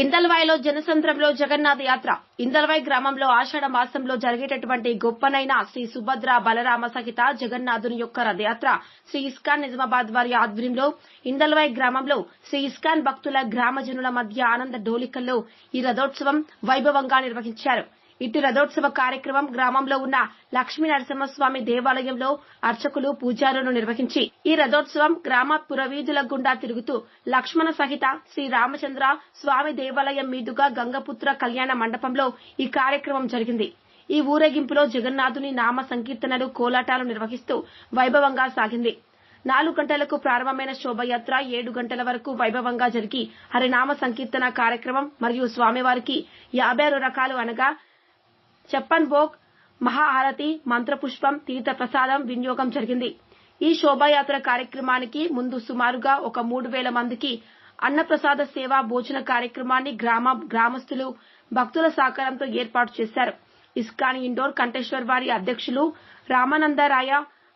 ఇందల్వాయిలో జనసంద్రంలో జగన్నాథ యాత్ర. ఇందల్వాయి గ్రామంలో ఆషాఢ మాసంలో జరిగేటటువంటి గొప్పనైన శ్రీ సుభద్ర బలరామ సహిత జగన్నాథుని యొక్క రథయాత్ర శ్రీ ఇస్కాన్ నిజామాబాద్ వారి ఆధ్వర్యంలో ఇందల్వాయి గ్రామంలో శ్రీ ఇస్కాన్ భక్తుల గ్రామజనుల మధ్య ఆనంద డోలికల్లో ఈ రథోత్సవం వైభవంగా నిర్వహించారు. ఇటు రథోత్సవ కార్యక్రమం గ్రామంలో ఉన్న లక్ష్మీ నరసింహస్వామి దేవాలయంలో అర్చకులు పూజారులు నిర్వహించి ఈ రథోత్సవం గ్రామ పురవీధుల గుండా తిరుగుతూ లక్ష్మణ సహిత శ్రీ రామచంద్ర స్వామి దేవాలయం మీదుగా గంగపుత్ర కళ్యాణ మండపంలో ఈ కార్యక్రమం జరిగింది. ఈ ఊరేగింపులో జగన్నాథుని నామ సంకీర్తనలు కోలాటాలు నిర్వహిస్తూ వైభవంగా సాగింది. నాలుగు గంటలకు ప్రారంభమైన శోభయాత్ర ఏడు గంటల వరకు వైభవంగా జరిగి హరినామ సంకీర్తన కార్యక్రమం మరియు స్వామివారికి యాభై ఆరు రకాలు అనగా చెప్పన్ భోగ్ మహాహారతి మంత్రపుష్పం తీర్థ ప్రసాదం వినియోగం జరిగింది. ఈ శోభాయాత్ర కార్యక్రమానికి ముందు సుమారుగా ఒక మూడు వేల మందికి అన్నప్రసాద సేవ భోజన కార్యక్రమాన్ని గ్రామ గ్రామస్తులు భక్తుల సహకారంతో ఏర్పాటు చేశారు. ఇస్కాన్ ఇండోర్ కంటేశ్వర్ వారి అధ్యక్షులు రామానందరాయ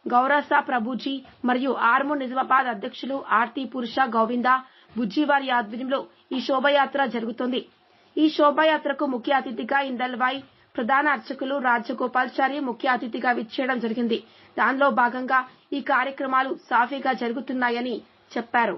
గౌరస ప్రభుజీ మరియు ఆర్ము నిజామాబాద్ అధ్యక్షులు ఆర్తి పురుష గోవింద బుజ్జి వారి ఆధ్వర్యంలో ఈ శోభయాత్ర జరుగుతోంది. ఈ శోభాయాత్రకు ముఖ్య అతిథిగా ఇందల్వాయి ప్రధాన అర్చకులు రాజగోపాల్చారి ముఖ్య అతిథిగా విచ్చేయడం జరిగింది. దానిలో భాగంగా ఈ కార్యక్రమాలు సాఫీగా జరుగుతున్నాయని చెప్పారు.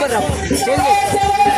कर रहा हूँ